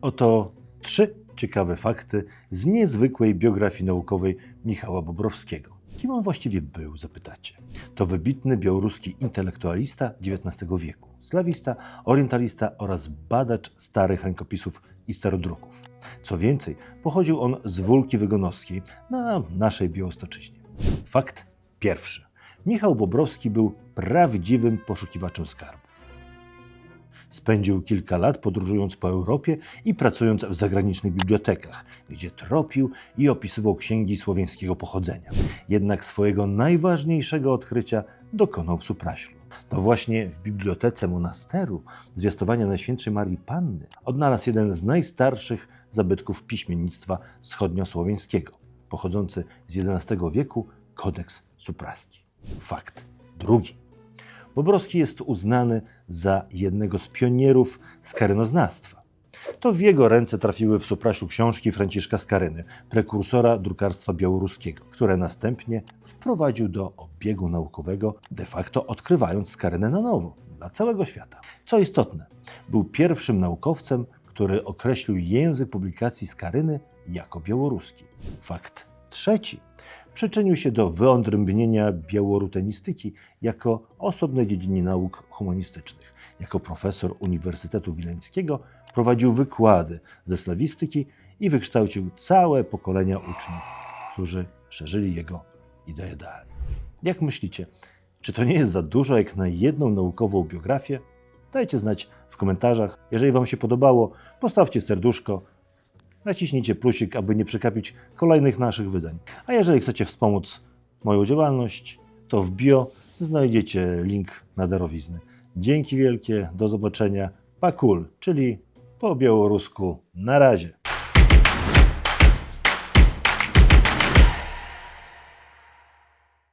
Oto trzy ciekawe fakty z niezwykłej biografii naukowej Michała Bobrowskiego. Kim on właściwie był, zapytacie? To wybitny białoruski intelektualista XIX wieku, slawista, orientalista oraz badacz starych rękopisów i starodruków. Co więcej, pochodził on z Wólki Wygonowskiej na naszej Białostoczyźnie. Fakt pierwszy. Michał Bobrowski był prawdziwym poszukiwaczem skarbów. Spędził kilka lat podróżując po Europie i pracując w zagranicznych bibliotekach, gdzie tropił i opisywał księgi słowiańskiego pochodzenia. Jednak swojego najważniejszego odkrycia dokonał w Supraślu. To właśnie w bibliotece monasteru Zwiastowania Najświętszej Marii Panny odnalazł jeden z najstarszych zabytków piśmiennictwa wschodniosłowiańskiego, pochodzący z XI wieku Kodeks Supraski. Fakt drugi. Bobrowski jest uznany za jednego z pionierów skarynoznawstwa. To w jego ręce trafiły w Supraślu książki Franciszka Skaryny, prekursora drukarstwa białoruskiego, które następnie wprowadził do obiegu naukowego, de facto odkrywając Skarynę na nowo dla całego świata. Co istotne, był pierwszym naukowcem, który określił język publikacji Skaryny jako białoruski. Fakt trzeci przyczynił się do wyodrębnienia białorutenistyki jako osobnej dziedziny nauk humanistycznych. Jako profesor Uniwersytetu Wileńskiego prowadził wykłady ze slawistyki i wykształcił całe pokolenia uczniów, którzy szerzyli jego idee dalej. Jak myślicie, czy to nie jest za dużo jak na jedną naukową biografię? Dajcie znać w komentarzach. Jeżeli Wam się podobało, postawcie serduszko, naciśnijcie plusik, aby nie przekapić kolejnych naszych wydań. A jeżeli chcecie wspomóc moją działalność, to w bio znajdziecie link na darowizny. Dzięki wielkie, do zobaczenia. Pakul, czyli po białorusku na razie.